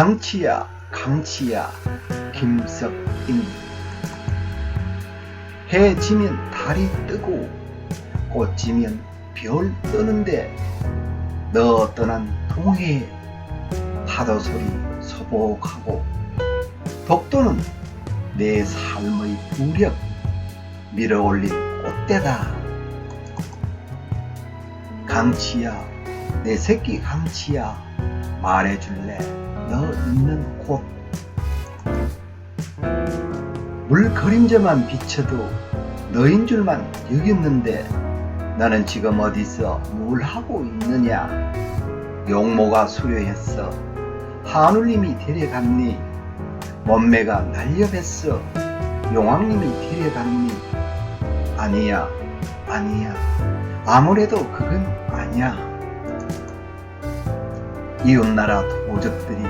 강치야 강치야 김석인. 해 지면 달이 뜨고 꽃 지면 별 뜨는데 너 떠난 동해 파도 소리 소복하고 독도는 내 삶의 부력 밀어올린 꽃대다. 강치야 내 새끼 강치야 말해줄래 너 있는 곳. 물 그림자만 비쳐도 너인 줄만 여겼는데 나는 지금 어디서 뭘 하고 있느냐? 용모가 수려했어. 한울님이 데려갔니? 몸매가 날렵했어. 용왕님이 데려갔니? 아니야 아니야. 아무래도 그건 아니야 이웃나라 도적들이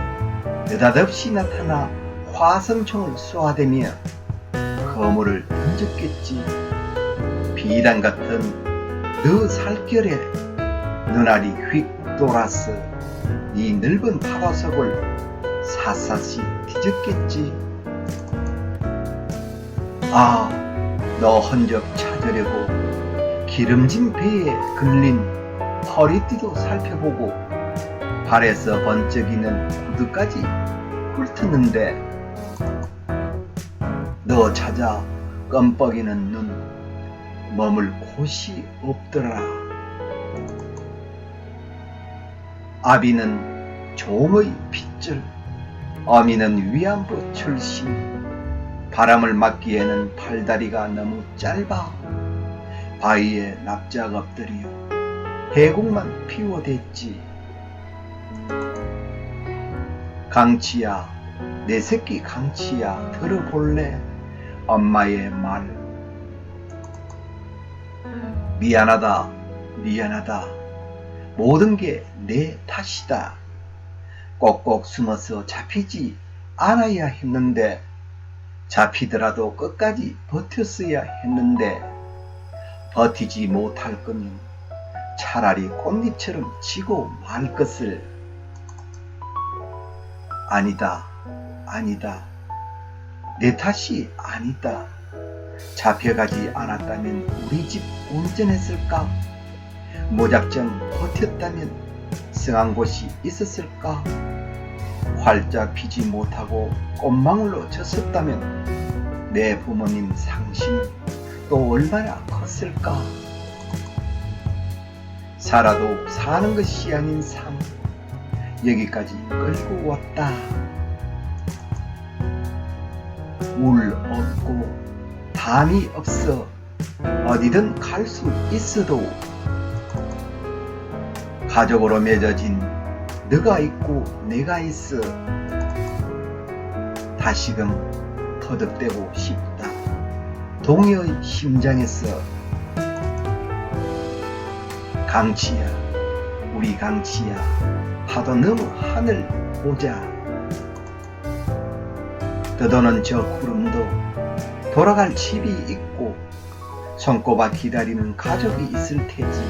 느닷없이 나타나 화성총을 쏘아대며 거물을 던졌겠지. 비단 같은 너 살결에 눈알이 휙 돌아서 이 넓은 파도석을 샅샅이 뒤졌겠지. 아 너 흔적 찾으려고 기름진 배에 걸린 허리띠도 살펴보고 발에서 번쩍이는 구두까지 훑었는데 너 찾아 껌뻑이는 눈 머물 곳이 없더라. 아비는 종의 핏줄 어미는 위안부 출신. 바람을 막기에는 팔다리가 너무 짧아. 바위에 납작 엎드려 해곡만 피워댔지 강치야 내 새끼 강치야 들어볼래? 엄마의 말. 미안하다 미안하다. 모든 게 내 탓이다. 꼭꼭 숨어서 잡히지 않아야 했는데 잡히더라도 끝까지 버텼어야 했는데 버티지 못할 거면 차라리 꽃잎처럼 지고 말 것을 아니다 아니다. 내 탓이 아니다. 잡혀가지 않았다면 우리 집 운전했을까? 무작정 버텼다면 승한 곳이 있었을까? 활짝 피지 못하고 꽃망울로 졌었다면 내 부모님 상심은 또 얼마나 컸을까? 살아도 사는 것이 아닌 삶 여기까지 끌고 왔다. 물 없고 담이 없어 어디든 갈 수 있어도 가족으로 맺어진 너가 있고 내가 있어 다시금 터득되고 싶다. 동해의 심장에서 강치야 우리 강치야 파도 너무 하늘 보자 떠도는 저 구름도 돌아갈 집이 있고 손꼽아 기다리는 가족이 있을 테지.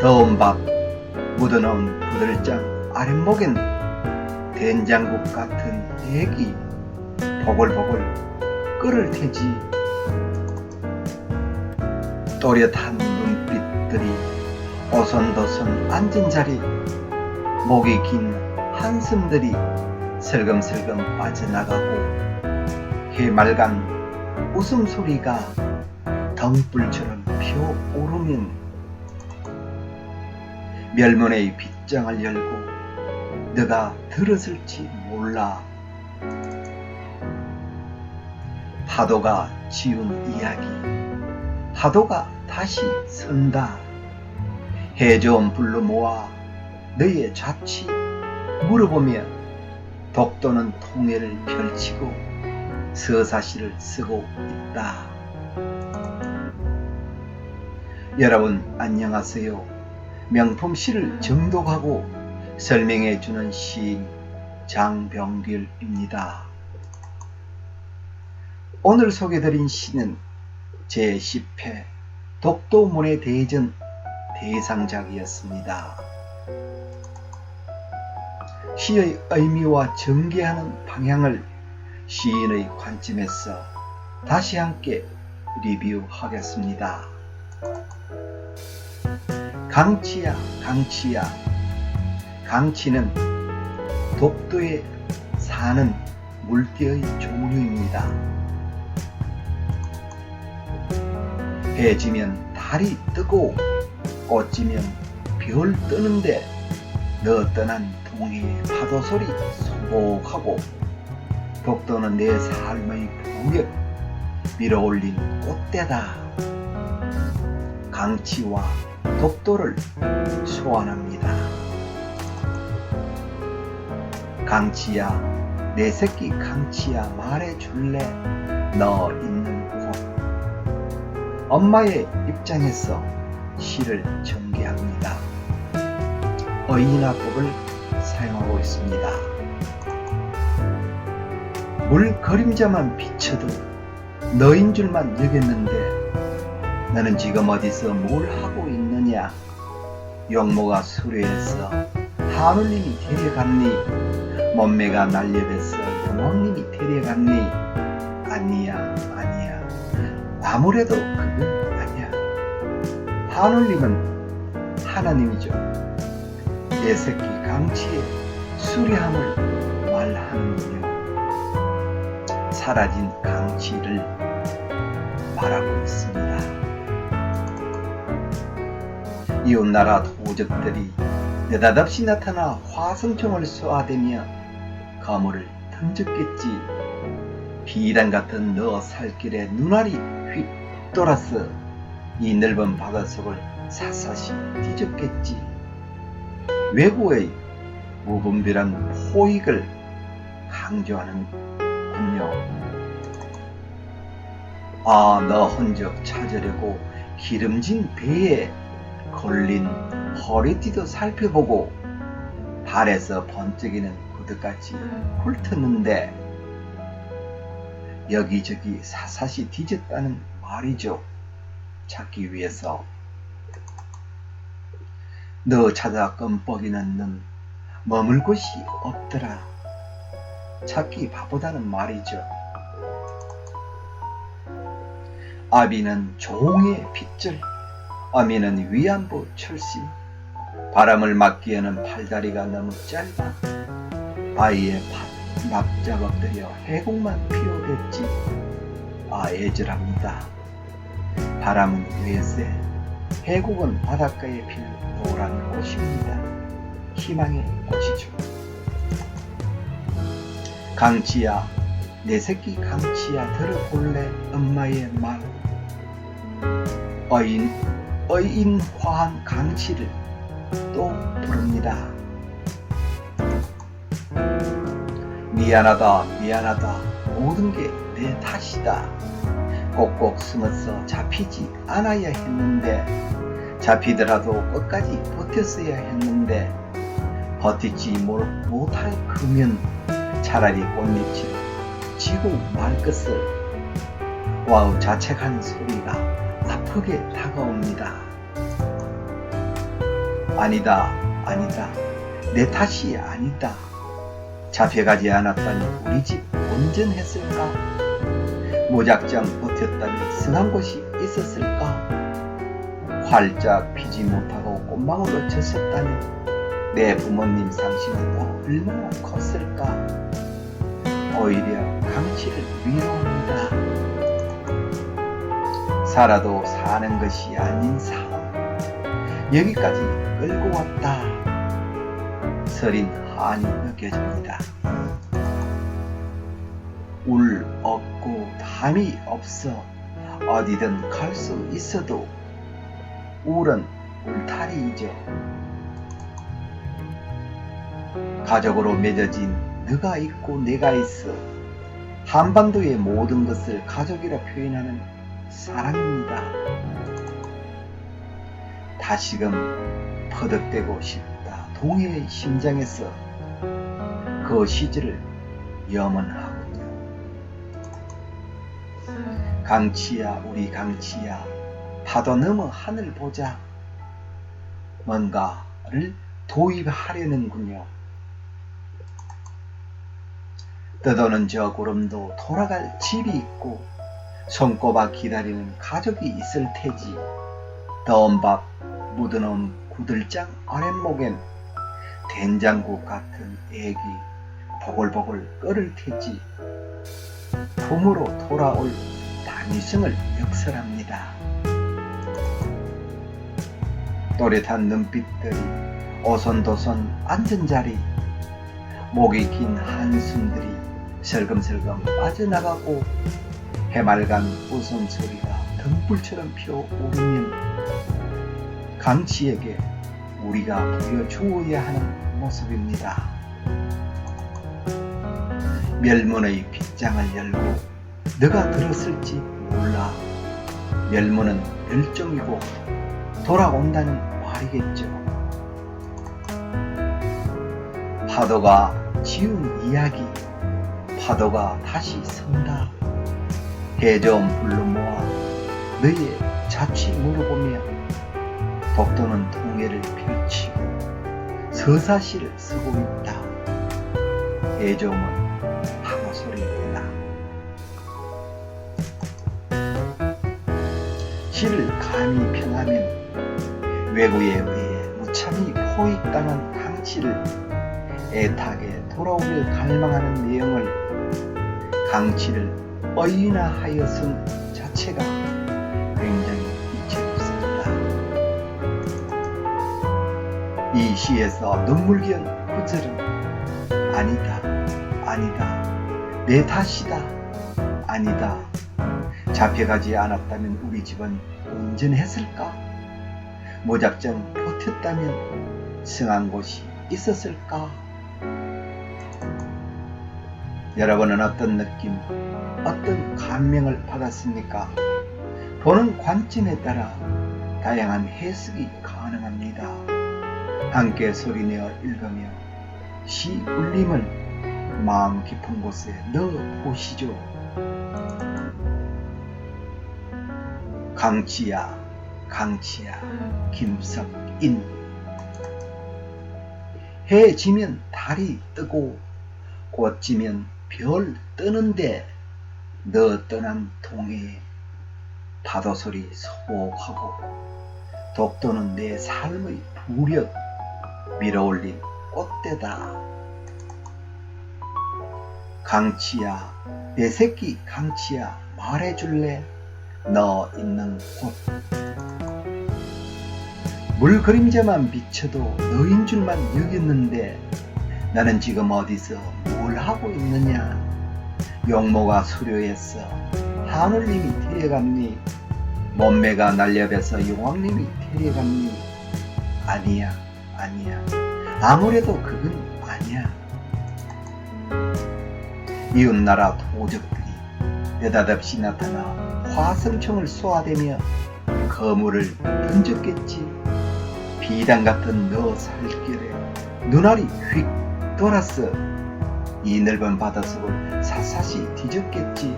더운 밥 묻어놓은 부들장 아랫목엔 된장국 같은 애기 보글보글 끓을 테지. 또렷한 눈빛들이 오손도손 앉은 자리 목이 긴 한숨들이 슬금슬금 빠져나가고 해맑은 웃음소리가 덩불처럼 피어오르면 멸문의 빗장을 열고 너가 들었을지 몰라 파도가 지운 이야기 파도가 다시 선다. 해저음 불러 모아 너의 자취 물어보며 독도는 통해를 펼치고 서사시를 쓰고 있다. 여러분 안녕하세요. 명품 시를 정독하고 설명해 주는 시인 장병길입니다. 오늘 소개드린 시는 제10회 독도문의 대전 대상작이었습니다. 시의 의미와 전개하는 방향을 시인의 관점에서 다시 함께 리뷰하겠습니다. 강치야, 강치야. 강치는 독도에 사는 물개의 종류입니다. 해 지면 달이 뜨고 꽃 지면 별 뜨는데 너 떠난 동해의 파도 소리 소복하고 독도는 내 삶의 부력 밀어올린 꽃대다. 강치와 독도를 소환합니다. 강치야, 내 새끼 강치야 말해줄래? 너 있는 곳. 엄마의 입장에서 시를 전개합니다. 어인화법을 사용하고 있습니다. 물 그림자만 비쳐도 너인 줄만 여겼는데 너는 지금 어디서 뭘 하고 있느냐? 용모가 수레에서 하늘님이 데려갔니? 몸매가 날려댔어 용왕님이 데려갔니? 아니야 아니야 아무래도 그건 아니야. 하늘님은 하나님이죠. 내 새끼 강치의 수리함을 말하는군요. 사라진 강치를 말하고 있습니다. 이웃나라 도적들이 느닷없이 나타나 화성총을 쏘아대며 거물을 던졌겠지. 비단 같은 너 살길에 눈알이 휙 돌아서 이 넓은 바닷속을 샅샅이 뒤졌겠지. 외고의 무분별한 포익을 강조하는군요. 아, 너 흔적 찾으려고 기름진 배에 걸린 허리띠도 살펴보고 발에서 번쩍이는 구두까지 훑었는데 여기저기 사사시 뒤졌다는 말이죠. 찾기 위해서 너 찾아 껌뻑이는 눈 머물 곳이 없더라. 찾기 바보다는 말이죠. 아비는 종의 핏줄, 어미는 위안부 출신, 바람을 막기에는 팔다리가 너무 짧아. 아이의 밭 납작 엎드려 해곡만 피워댔지. 아 애절합니다. 바람은 외세, 해곡은 바닷가에 필 노란 꽃입니다. 희망의 꽃이죠. 강치야, 내 새끼 강치야 들어볼래 엄마의 말. 어인, 어인화한 강치를 또 부릅니다. 미안하다, 미안하다. 모든 게 내 탓이다. 꼭꼭 숨어서 잡히지 않아야 했는데, 잡히더라도 끝까지 버텼어야 했는데, 버티지 못할 크면 차라리 꽃잎을 지고 말 것을 와우 자책한 소리가 아프게 다가옵니다. 아니다, 아니다. 내 탓이 아니다. 잡혀가지 않았다니 우리 집 온전했을까? 무작정 버텼다니 승한 곳이 있었을까? 활짝 피지 못하고 꽃망울로 졌었다니 내 부모님 상심은 얼마나 컸을까? 오히려 강치를 위로합니다. 살아도 사는 것이 아닌 삶. 여기까지 끌고 왔다. 서린 한이 느껴집니다. 울 없고 담이 없어 어디든 갈 수 있어도 울은 울타리이죠. 가족으로 맺어진 너가 있고 내가 있어 한반도의 모든 것을 가족이라 표현하는 사랑입니다. 다시금 퍼득되고 싶다. 동해의 심장에서 그 시절을 염원하군요. 강치야 우리 강치야 파도 넘어 하늘 보자. 뭔가를 도입하려는군요. 떠도는 저 구름도 돌아갈 집이 있고 손꼽아 기다리는 가족이 있을 테지. 더운 밥 묻어놓은 구들장 아랫목엔 된장국 같은 애기 보글보글 끓을 테지. 품으로 돌아올 단위승을 역설합니다. 또렷한 눈빛들이 오손도손 앉은 자리 목이 긴 한숨들이 슬금슬금 빠져나가고 해맑은 웃음소리가 등불처럼 피어오르면 강치에게 우리가 보여주어야 하는 모습입니다. 멸문의 빗장을 열고 너가 들었을지 몰라 멸문은 멸종이고 돌아온다는 말이겠죠. 파도가 지운 이야기, 파도가 다시 선다. 해저음 불러 모아 너의 자취 물어보며 독도는 통해를 펼치고 서사시를 쓰고 있다. 해저음은 파도 소리입니다. 시를 감히 평하면 외구에 의해 무참히 포획당한 강치를 애타게 돌아오길 갈망하는 내용을 강치를 어이나 하여선 자체가 굉장히 이채롭습니다. 이 시에서 눈물겨운 구절은 아니다, 아니다, 내 탓이다, 아니다. 잡혀가지 않았다면 우리 집은 온전했을까? 무작정 버텼다면 승한 곳이 있었을까? 여러분은 어떤 느낌, 어떤 감명을 받았습니까? 보는 관점에 따라 다양한 해석이 가능합니다. 함께 소리내어 읽으며 시 울림을 마음 깊은 곳에 넣어 보시죠. 강치야, 강치야, 김석인. 해 지면 달이 뜨고 꽃 지면 별 뜨는데 너 떠난 동해에 파도 소리 소복하고 독도는 내 삶의 부력 밀어올린 꽃대다. 강치야, 내 새끼 강치야, 말해줄래? 너 있는 곳. 물 그림자만 비쳐도 너인 줄만 여겼는데 나는 지금 어디서 뭘 하고 있느냐? 용모가 수려했어. 하늘님이 데려갔니? 몸매가 날렵해서 용왕님이 데려갔니? 아니야, 아니야. 아무래도 그건 아니야. 이웃나라 도적들이 느닷없이 나타나 화성청을 쏘아대며 거물을 던졌겠지. 비단 같은 너 살결에 눈알이 휙 돌았어. 이 넓은 바닷속을 샅샅이 뒤졌겠지.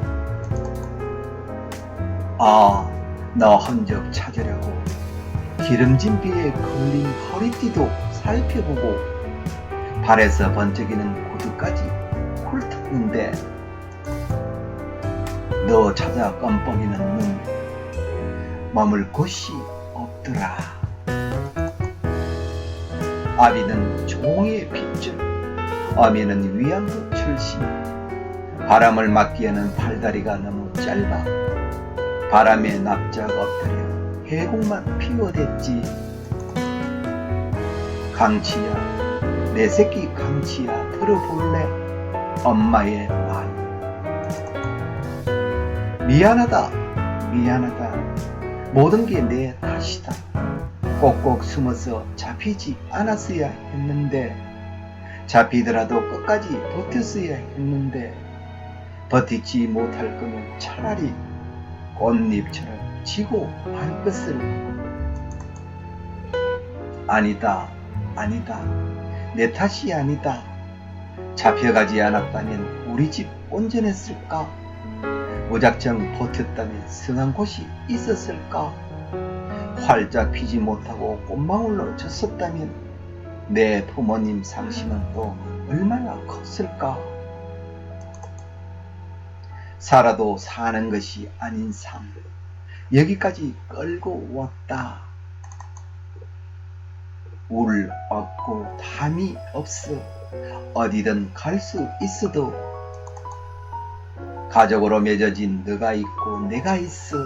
아, 너 흔적 찾으려고 기름진 비에 걸린 허리띠도 살펴보고 발에서 번쩍이는 구두까지 훑었는데 너 찾아 껌뻑이는 눈 머물 곳이 없더라. 아비는 종의 핏줄, 어미는 위안부 출신. 바람을 막기에는 팔다리가 너무 짧아. 바람에 납작 엎드려 해곡만 피워댔지. 강치야, 내 새끼 강치야, 들어볼래? 엄마의 말. 미안하다, 미안하다. 모든 게 내 탓이다. 꼭꼭 숨어서 잡히지 않았어야 했는데, 잡히더라도 끝까지 버텼어야 했는데, 버티지 못할 거면 차라리 꽃잎처럼 지고 말 것을. 아니다, 아니다. 내 탓이 아니다. 잡혀가지 않았다면 우리 집 온전했을까? 무작정 버텼다면 승한 곳이 있었을까? 활짝 피지 못하고 꽃망울로 졌었다면 내 부모님 상심은 또 얼마나 컸을까? 살아도 사는 것이 아닌 삶 여기까지 끌고 왔다. 울 없고 담이 없어. 어디든 갈 수 있어도 가족으로 맺어진 너가 있고 내가 있어.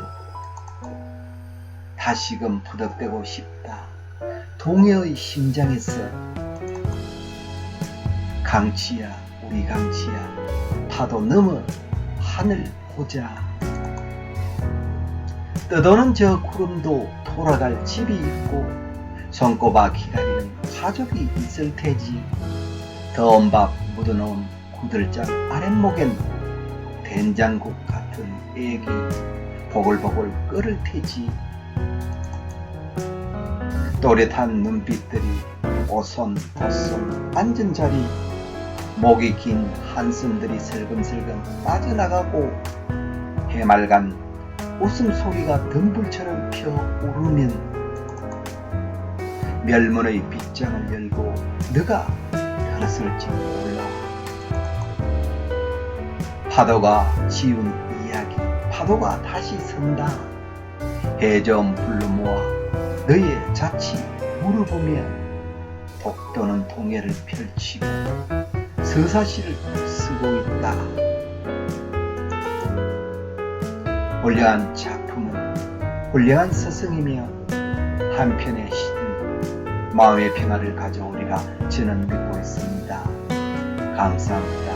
다시금 부덕되고 싶다 동해의 심장에서 강치야 우리 강치야 파도 넘어 하늘 보자. 떠도는 저 구름도 돌아갈 집이 있고 손꼽아 기다리는 가족이 있을 테지. 더운 밥 묻어놓은 구들장 아랫목엔 된장국 같은 애기 보글보글 끓을 테지 또렷한 눈빛들이 오손 도손 앉은 자리 목이 긴 한숨들이 슬금슬금 빠져나가고 해맑은 웃음소리가 덤불처럼 피어오르면 멸문의 빗장을 열고 너가 열었을지 몰라. 파도가 지운 이야기 파도가 다시 선다. 해점 불러 모아 너의 자취 물어보며 독도는 동해를 펼치고 서사시를 쓰고 있다. 훌륭한 작품은 훌륭한 스승이며 한편의 시는 마음의 평화를 가져오리라 저는 믿고 있습니다. 감사합니다.